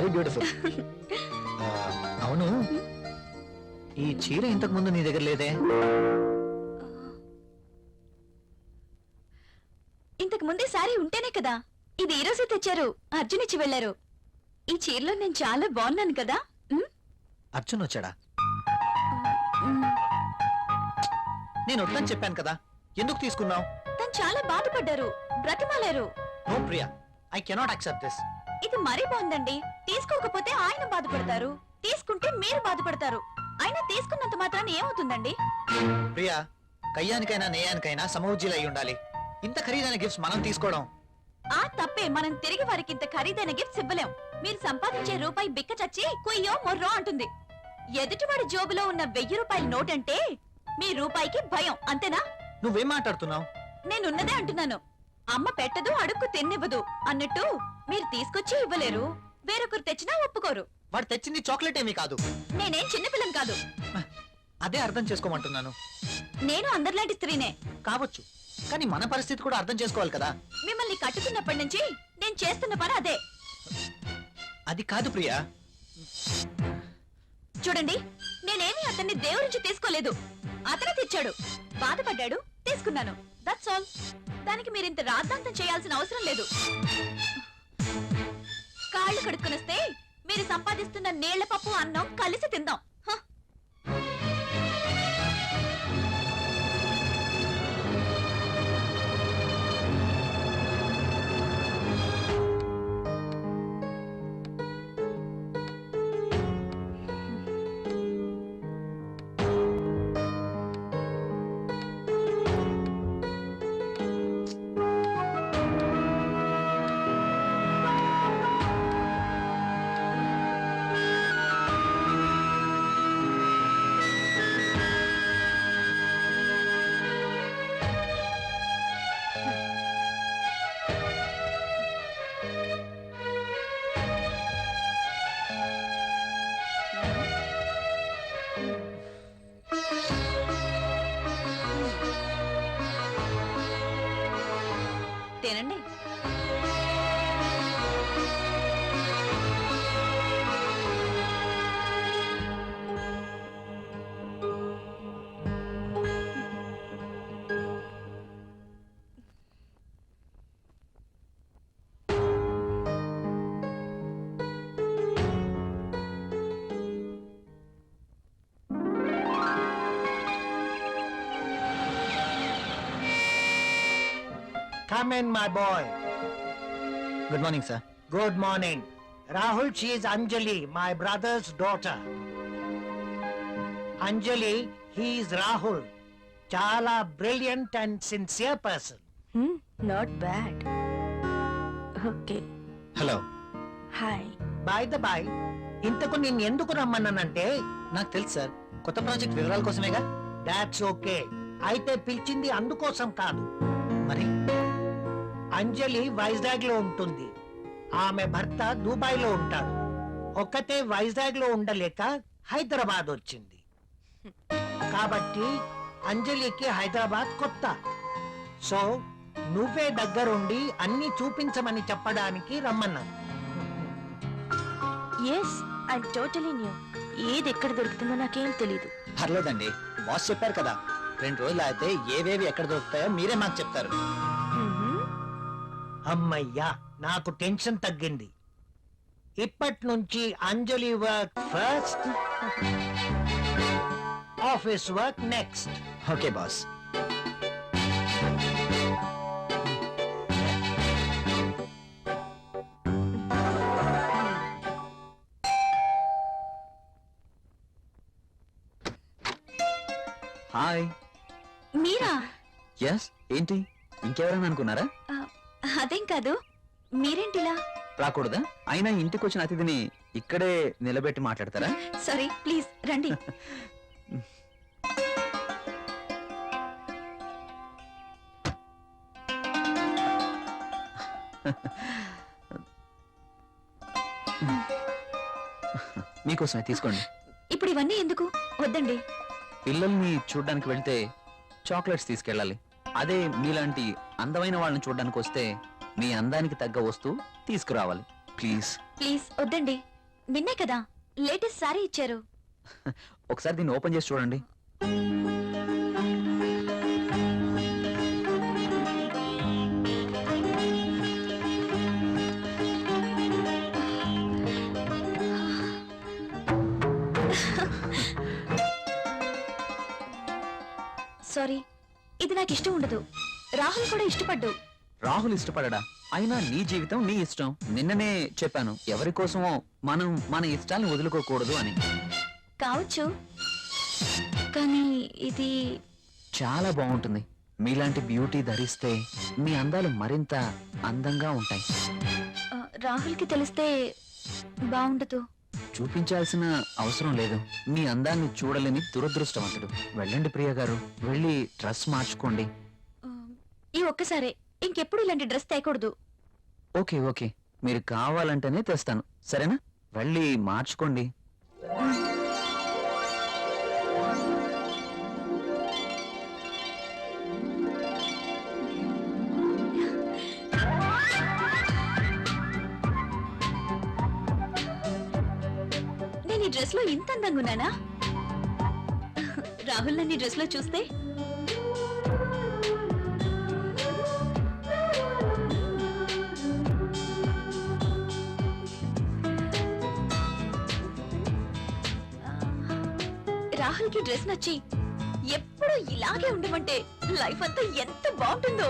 Very beautiful. అవును. ఈ చీర ఇంతకు ముందు నీ దగ్గర లేదే? ఇంతకు ముందే సారీ ఉంటేనే కదా. ఇది ఈ రోజే తెచ్చారు. అర్జున్ ఇచ్చి వెళ్ళారు ఈ చీరలో నేను చాలా బాగున్నాను కదా. అర్జున్ వచ్చాడా. నేను వద్దని చెప్పాను కదా. ఎందుకు తీసుకున్నావు? తను చాలా బాధపడ్డారు. బ్రతిమాలారు. No Priya I cannot accept this ఇది మరీ బాగుందండి. తీసుకోకపోతే ఆయన బాధపడతారు. తీసుకుంటే మీరు బాధపడతారు. అయినా తీసుకున్నంత మాత్రాన ఏమవుతుందండి? ప్రియా కయ్యానికైనా నేయానికైనా సమౌజ్జీలు అయి ఉండాలి. ఇంత ఖరీదైన గిఫ్ట్స్ మనం తీసుకోవడం. ఆ తప్పే మనం తిరిగి వారికి ఇంత ఖరీదైన గిఫ్ట్స్ ఇవ్వలేం. మీరు సంపాదించే రూపాయి బిక్క చచ్చి కుయ్యో మొర్రో అంటుంది. ఎదుటివాడి జోబులో ఉన్న వెయ్యి రూపాయల నోట్ అంటే మీ రూపాయికి భయం అంతేనా? నువ్వేం మాట్లాడుతున్నావు? నేనున్నదే అంటున్నాను. అమ్మ పెట్టదు అడుక్కు తిన్నివ్వదు. అన్నట్టు మీరు తీసుకొచ్చి ఇవ్వలేరు. వేరొకరు తెచ్చినా ఒప్పుకోరు. వాడు తెచ్చింది చాక్లెట్ ఏమీ కాదు. నేనేం చిన్నపిల్లం కాదు. అదే అర్థం చేసుకోమంటున్నాను. నేను అందరిలాంటి స్త్రీనే. కావచ్చు. కానీ మన పరిస్థితి కూడా అర్థం చేసుకోవాలి కదా. మిమ్మల్ని కట్టుకున్నప్పటి నుంచి నేను చేస్తున్న పని అదే. అది కాదు ప్రియా. చూడండి నేనేమి అతన్ని దేవురించి తీసుకోలేదు. అతనే తెచ్చాడు. బాధపడ్డాడు తీసుకున్నాను. దట్స్ ఆల్ దానికి మీరు ఇంత రాద్ధాంతం చేయాల్సిన అవసరం లేదు. కాళ్ళు కడుక్కునొస్తే మీరు సంపాదిస్తున్న నీళ్ళ పప్పు అన్నం కలిసి తిందాం. Come in, my boy. Good morning sir Good morning. Rahul, she is Anjali, my brother's daughter. Anjali, he is Rahul. Chala brilliant and sincere person. Not bad okay hello hi By the by, ఇంతకు నేను ఎందుకు రమ్మన్నానంటే నాకు తెలుసు sir కొత్త project వివరాల కోసమేగా that's okay అయితే పిలిచింది అందుకోసం కాదు మరి అంజలి వైజాగ్లో ఉంటుంది. ఆమె భర్త దుబాయ్లో ఉంటాడు. ఒక్కతే వైజాగ్లో ఉండలేక హైదరాబాద్ వచ్చింది. కాబట్టి అంజలికి హైదరాబాద్ కొత్త. సో నువ్వే దగ్గరుండి అన్ని చూపించమని చెప్పడానికి రమ్మన్నాను. ఎస్ ఐ టోటలీ న్యూ ఏది ఎక్కడ దొరుకుతుందో నాకేం తెలీదు. పర్లేదండి బాస్ చెప్పారు కదా. రెండు రోజులు అయితే ఏవేవి ఎక్కడ దొరుకుతాయో మీరే మాకు చెప్తారు. అమ్మయ్యా నాకు టెన్షన్ తగ్గింది. ఇప్పటి నుంచి Anjali work first office work next. Okay boss. Hi. మీరా? ఎస్ ఏంటి? ఇంకెవరైనా అనుకున్నారా? ఆ, అదేం కాదు మీరేంటిలా? రాకూడదా. అయినా ఇంటికి వచ్చిన అతిథిని ఇక్కడే నిలబెట్టి మాట్లాడతారా? సారీ ప్లీజ్ రండి. మీకోసమే తీసుకోండి. ఇప్పుడు ఇవన్నీ ఎందుకు? వద్దండి. పిల్లల్ని చూడడానికి వెళ్తే చాక్లెట్స్ తీసుకెళ్ళాలి. అదే మీలాంటి అందమైన వాళ్ళని చూడడానికి వస్తే మీ అందానికి తగ్గ వస్తువు తీసుకురావాలి. ప్లీజ్. ప్లీజ్ వద్దండి. నిన్నే కదా లేటెస్ట్ సారీ ఇచ్చారు. ఒకసారి దీన్ని ఓపెన్ చేసి చూడండి. సారీ ఇది నాకు ఇష్టం ఉండదు. రాహుల్ కూడా ఇష్టపడ్డు. రాహుల్ ఇష్టపడడా? అయినా నీ జీవితం నీ ఇష్టం. నిన్ననే చెప్పాను ఎవరి కోసమో మనం మన ఇష్టాల్ని వదులుకోకూడదు అని. కావచ్చు. కానీ ఇది చాలా బాగుంటుంది. మీలాంటి బ్యూటీ ధరిస్తే మీ అందాలు మరింత అందంగా ఉంటాయి. ఆ, రాహుల్కి తెలిస్తే బాగుండదు. చూపించాల్సిన అవసరం లేదు. మీ అందాన్ని చూడలేని దురదృష్టవంతుడు. వెళ్ళండి ప్రియ గారు. వెళ్ళి డ్రెస్ మార్చుకోండి. ఈ ఒక్కసారే ఇంకెప్పుడు ఇలాంటి డ్రెస్ తేకూడదు. Okay okay. మీరు కావాలంటేనే తెస్తాను. సరేనా? వెళ్ళి మార్చుకోండి. నేను ఈ డ్రెస్లో ఇంత అందంగా ఉన్నానా? రాహుల్ నన్ను ఈ డ్రెస్లో చూస్తే రాహుల్కి డ్రెస్ నచ్చి ఎప్పుడు ఇలాగే ఉండమంటే లైఫ్ అంతా ఎంత బాగుంటుందో.